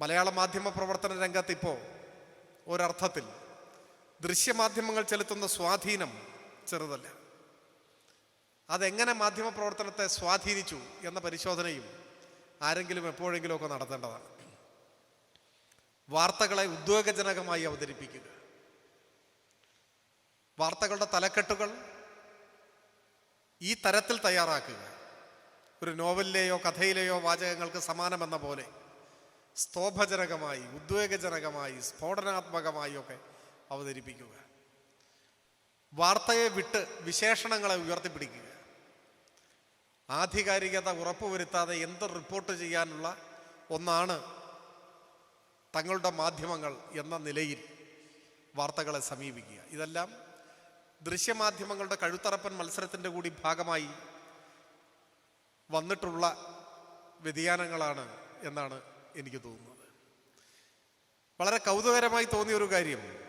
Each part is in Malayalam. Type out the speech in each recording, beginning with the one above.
മലയാള മാധ്യമ പ്രവർത്തന രംഗത്ത് ഇപ്പോൾ ഒരർത്ഥത്തിൽ ദൃശ്യമാധ്യമങ്ങൾ ചെലുത്തുന്ന സ്വാധീനം ചെറുതല്ല. അതെങ്ങനെ മാധ്യമ പ്രവർത്തനത്തെ സ്വാധീനിച്ചു എന്ന പരിശോധനയും ആരെങ്കിലും എപ്പോഴെങ്കിലുമൊക്കെ നടത്തേണ്ടതാണ്. വാർത്തകളെ ഉദ്വേഗജനകമായി അവതരിപ്പിക്കുക. വാർത്തകളുടെ തലക്കെട്ടുകൾ ഈ തരത്തിൽ തയ്യാറാക്കുക. ഒരു നോവലിലെയോ കഥയിലെയോ വാചകങ്ങൾക്ക് സമാനമെന്ന പോലെ സ്തോഭജനകമായി ഉദ്വേഗജനകമായി സ്ഫോടനാത്മകമായി ഒക്കെ അവതരിപ്പിക്കുക. വാർത്തയെ വിട്ട് വിശേഷണങ്ങളെ ഉയർത്തിപ്പിടിക്കുക. ആധികാരികത ഉറപ്പുവരുത്താതെ എന്ത് റിപ്പോർട്ട് ചെയ്യാനുള്ള ഒന്നാണ് തങ്ങളുടെ മാധ്യമങ്ങൾ എന്ന നിലയിൽ വാർത്തകളെ സമീപിക്കുക. ഇതെല്ലാം ദൃശ്യമാധ്യമങ്ങളുടെ കഴുത്തറപ്പൻ മത്സരത്തിന്റെ കൂടി ഭാഗമായി വന്നിട്ടുള്ള വ്യതിയാനങ്ങളാണ് എന്നാണ് എനിക്ക് തോന്നുന്നത്. വളരെ കൗതുകരമായി തോന്നിയ ഒരു കാര്യം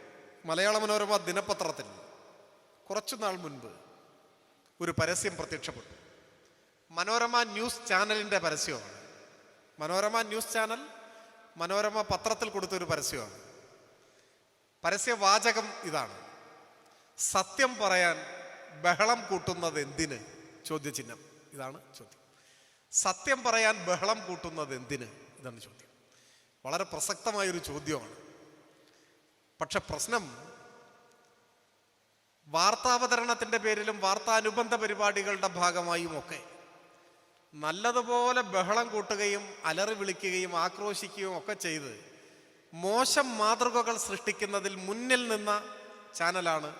മലയാള മനോരമ ദിനപത്രത്തിൽ കുറച്ചു നാൾ മുൻപ് ഒരു പരസ്യം പ്രത്യക്ഷപ്പെട്ടു. മനോരമ ന്യൂസ് ചാനലിന്റെ പരസ്യമാണ്. മനോരമ ന്യൂസ് ചാനൽ മനോരമ പത്രത്തിൽ കൊടുത്തൊരു പരസ്യമാണ്. പരസ്യവാചകം ഇതാണ്. സത്യം പറയാൻ ബഹളം കൂട്ടുന്നത് എന്തിന് ചോദ്യചിഹ്നം. ഇതാണ് ചോദ്യം. സത്യം പറയാൻ ബഹളം കൂട്ടുന്നത് എന്തിന് ഇതാണ് ചോദ്യം. വളരെ പ്രസക്തമായൊരു ചോദ്യമാണ്. പക്ഷെ പ്രശ്നം വാർത്താവതരണത്തിന്റെ പേരിലും വാർത്താനുബന്ധ പരിപാടികളുടെ ഭാഗമായും ഒക്കെ നല്ലതുപോലെ ബഹളം കൂട്ടുകയും അലറി വിളിക്കുകയും ആക്രോശിക്കുകയും ഒക്കെ ചെയ്ത് മോശം മാതൃകകൾ സൃഷ്ടിക്കുന്നതിൽ മുന്നിൽ നിന്ന ചാനലാണ്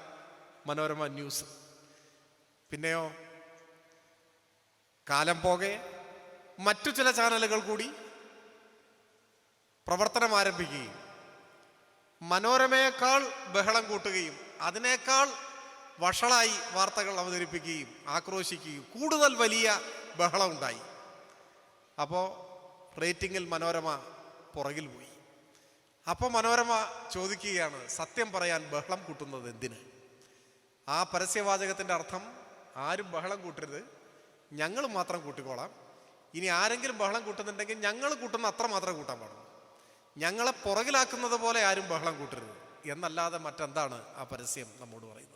മനോരമ ന്യൂസ്. പിന്നെയോ കാലം പോകെ മറ്റു ചില ചാനലുകൾ കൂടി പ്രവർത്തനം ആരംഭിക്കുകയും മനോരമയേക്കാൾ ബഹളം കൂട്ടുകയും അതിനേക്കാൾ വഷളായി വാർത്തകൾ അവതരിപ്പിക്കുകയും ആക്രോശിക്കുകയും കൂടുതൽ വലിയ ബഹളം ഉണ്ടായി. അപ്പോൾ റേറ്റിങ്ങിൽ മനോരമ പുറകിൽ പോയി. അപ്പോൾ മനോരമ ചോദിക്കുകയാണ് സത്യം പറയാൻ ബഹളം കൂട്ടുന്നത് എന്തിന്? ആ പരസ്യവാചകത്തിന്റെ അർത്ഥം ആരും ബഹളം കൂട്ടരുത് ഞങ്ങൾ മാത്രം കൂട്ടിക്കോളാം. ഇനി ആരെങ്കിലും ബഹളം കൂട്ടുന്നുണ്ടെങ്കിൽ ഞങ്ങൾ കൂട്ടുന്ന അത്ര മാത്രം കൂട്ടാൻ പാടുള്ളൂ. ഞങ്ങളെ പുറകിലാക്കുന്നത് പോലെ ആരും ബഹളം കൂട്ടരുത്. എന്നല്ലാതെ മറ്റെന്താണ് ആ പരസ്യം നമ്മോട് പറയുന്നത്?